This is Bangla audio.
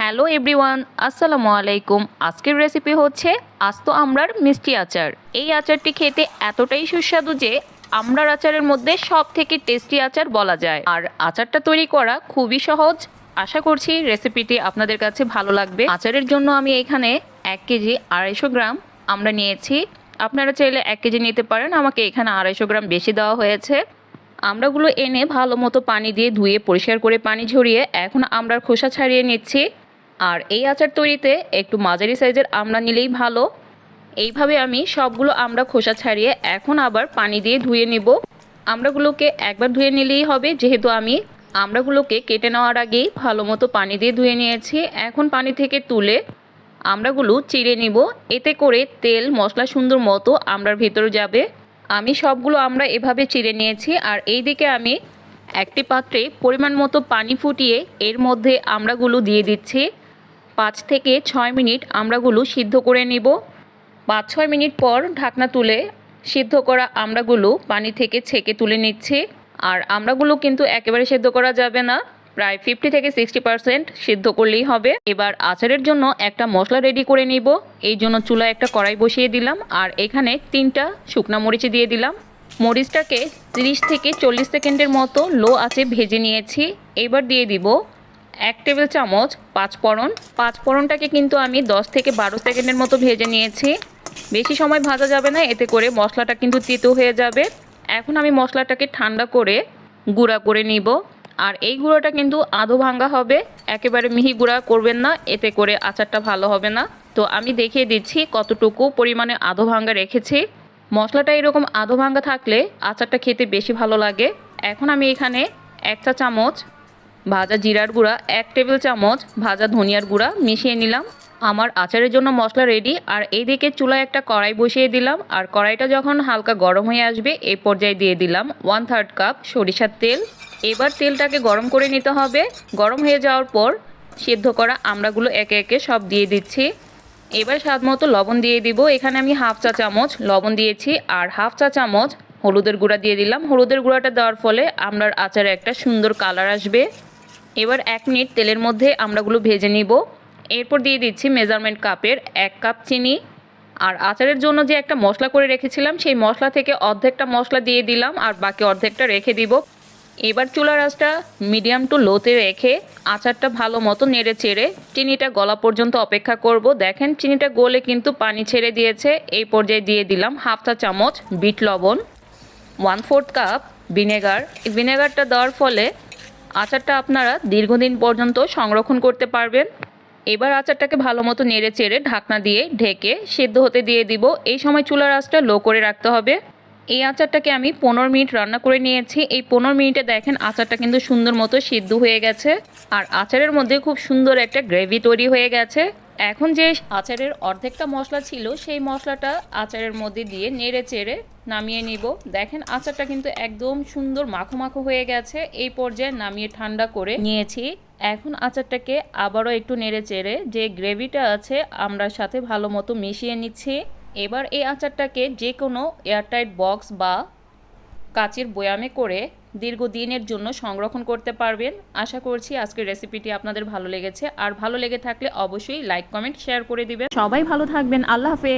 হ্যালো এভরিওয়ান, আসসালামু আলাইকুম। আজকের রেসিপি হচ্ছে আস্ত আমড়ার মিষ্টি আচার। এই আচারটি খেতে এতটাই সুস্বাদু যে আমড়ার আচারের মধ্যে সব থেকে টেস্টি আচার বলা যায়। আর আচারটা তৈরি করা খুবই সহজ। আশা করছি রেসিপিটি আপনাদের কাছে ভালো লাগবে। আচারের জন্য আমি এখানে এক কেজি আড়াইশো গ্রাম আমরা নিয়েছি। আপনারা চাইলে এক কেজি নিতে পারেন। আমাকে এখানে আড়াইশো গ্রাম বেশি দেওয়া হয়েছে। আমরাগুলো এনে ভালো মতো পানি দিয়ে ধুয়ে পরিষ্কার করে পানি ঝরিয়ে এখন আমড়ার খোসা ছাড়িয়ে নিচ্ছি। আর এই আচার তৈরিতে একটু মাঝারি সাইজের আমড়া নিলেই ভালো। এইভাবে আমি সবগুলো আমড়া খোসা ছাড়িয়ে এখন আবার পানি দিয়ে ধুয়ে নেব। আমড়াগুলোকে একবার ধুয়ে নিলেই হবে, যেহেতু আমি আমড়াগুলোকে কেটে নেওয়ার আগেই ভালো মতো পানি দিয়ে ধুয়ে নিয়েছি। এখন পানি থেকে তুলে আমড়াগুলো চিড়ে নিব। এতে করে তেল, মশলা সুন্দর মতো আমড়ার ভিতরে যাবে। আমি সবগুলো আমরা এভাবে চিড়ে নিয়েছি আর এই দিকে আমি একটি পাত্রে পরিমাণ মতো পানি ফুটিয়ে এর মধ্যে আমড়াগুলো দিয়ে দিচ্ছি। পাঁচ থেকে ছয় মিনিট আমড়াগুলো সিদ্ধ করে নিব। পাঁচ ছয় মিনিট পর ঢাকনা তুলে সিদ্ধ করা আমড়াগুলো পানি থেকে ছেঁকে তুলে নিচ্ছি। আর আমড়াগুলো কিন্তু একেবারে সিদ্ধ করা যাবে না। প্রায় ফিফটি থেকে সিক্সটি পার্সেন্ট সিদ্ধ করলেই হবে। এবার আচারের জন্য একটা মশলা রেডি করে নিব। এই জন্য চুলায় একটা কড়াই বসিয়ে দিলাম। আর এখানে তিনটা শুকনা মরিচ দিয়ে দিলাম। মরিচটাকে 30 থেকে চল্লিশ সেকেন্ডের মতো লো আঁচে ভেজে নিয়েছি। এবার দিয়ে দিব এক টেবিল চামচ পাঁচফোড়ন পাঁচফোড়নটাকে কিন্তু আমি 10 থেকে বারো সেকেন্ডের মতো ভেজে নিয়েছি। বেশি সময় ভাজা যাবে না, এতে করে মশলাটা কিন্তু তিতো হয়ে যাবে। এখন আমি মশলাটাকে ঠান্ডা করে গুঁড়া করে নিব। আর এই গুঁড়োটা কিন্তু আধো ভাঙ্গা হবে। একেবারে মিহি গুঁড়া করবেন না, এতে করে আচারটা ভালো হবে না। তো আমি দেখিয়ে দিচ্ছি কতটুকু পরিমাণে আধো ভাঙ্গা রেখেছি। মশলাটা এরকম আধো ভাঙ্গা থাকলে আচারটা খেতে বেশি ভালো লাগে। এখন আমি এখানে এক চা চামচ ভাজা জিরার গুঁড়া, এক টেবিল চামচ ভাজা ধনিয়ার গুঁড়া মিশিয়ে নিলাম। আমার আচারের জন্য মশলা রেডি আর এইদিকে চুলায় একটা কড়াই বসিয়ে দিলাম। আর কড়াইটা যখন হালকা গরম হয়ে আসবে এই পর্যায়ে দিয়ে দিলাম ওয়ান থার্ড কাপ সরিষার তেল। এবার তেলটাকে গরম করে নিতে হবে। গরম হয়ে যাওয়ার পর সিদ্ধ করা আমড়াগুলো একে একে সব দিয়ে দিচ্ছি। এবার স্বাদ মতো লবণ দিয়ে দিব। এখানে আমি হাফ চা চামচ লবণ দিয়েছি, আর হাফ চা চামচ হলুদের গুঁড়া দিয়ে দিলাম। হলুদের গুঁড়াটা দেওয়ার ফলে আমড়ার আচারে একটা সুন্দর কালার আসবে। এবার এক মিনিট তেলের মধ্যে আমড়াগুলো ভেজে নিব। এরপর দিয়ে দিচ্ছি মেজারমেন্ট কাপের এক কাপ চিনি। আর আচারের জন্য যে একটা মশলা করে রেখেছিলাম, সেই মশলা থেকে অর্ধেকটা মশলা দিয়ে দিলাম আর বাকি অর্ধেকটা রেখে দিব। এবার চুলার আঁচটা মিডিয়াম টু লোতে রেখে আচারটা ভালো মতো নেড়ে চেড়ে চিনিটা গলা পর্যন্ত অপেক্ষা করব। দেখেন চিনিটা গলে কিন্তু পানি ছেড়ে দিয়েছে। এই পর্যায়ে দিয়ে দিলাম হাফ চা চামচ বিট লবণ ওয়ান ফোর্থ কাপ ভিনেগার এই ভিনেগারটা দেওয়ার ফলে আচারটা আপনারা দীর্ঘদিন পর্যন্ত সংরক্ষণ করতে পারবেন। এবার আচারটাকে ভালো মতো নেড়ে চেড়ে ঢাকনা দিয়ে ঢেকে সেদ্ধ হতে দিয়ে দিব। এই সময় চুলার আঁচটা লো করে রাখতে হবে। এই আচারটাকে আমি পনেরো মিনিট রান্না করে নিয়েছি। এই পনেরো মিনিটে দেখেন আচারটা কিন্তু সুন্দর মতো সিদ্ধ হয়ে গেছে। আর আচারের মধ্যে খুব সুন্দর একটা গ্রেভি তৈরি হয়ে গেছে। এখন যে আচারের অর্ধেকটা মশলা ছিল, সেই মশলাটা আচারের মধ্যে দিয়ে নেড়ে চেড়ে নামিয়ে নিব। দেখেন, আচারটা কিন্তু একদম সুন্দর মাখো মাখো হয়ে গেছে। এই পর্যায়ে নামিয়ে ঠান্ডা করে নিয়েছি। এখন আচারটাকে আবারও একটু নেড়ে চেড়ে যে গ্রেভিটা আছে, আমরা সাথে ভালো মতো মিশিয়ে নিচ্ছি। এবার এই আচারটাকে যে কোনো এয়ারটাইট বক্স বা কাচের বয়ামে করে দীর্ঘদিনের জন্য সংরক্ষণ করতে পারবেন। আশা করছি আজকের রেসিপিটি আপনাদের ভালো লেগেছে। আর ভালো লেগে থাকলে অবশ্যই লাইক, কমেন্ট, শেয়ার করে দিবেন। সবাই ভালো থাকবেন। আল্লাহ হাফেজ।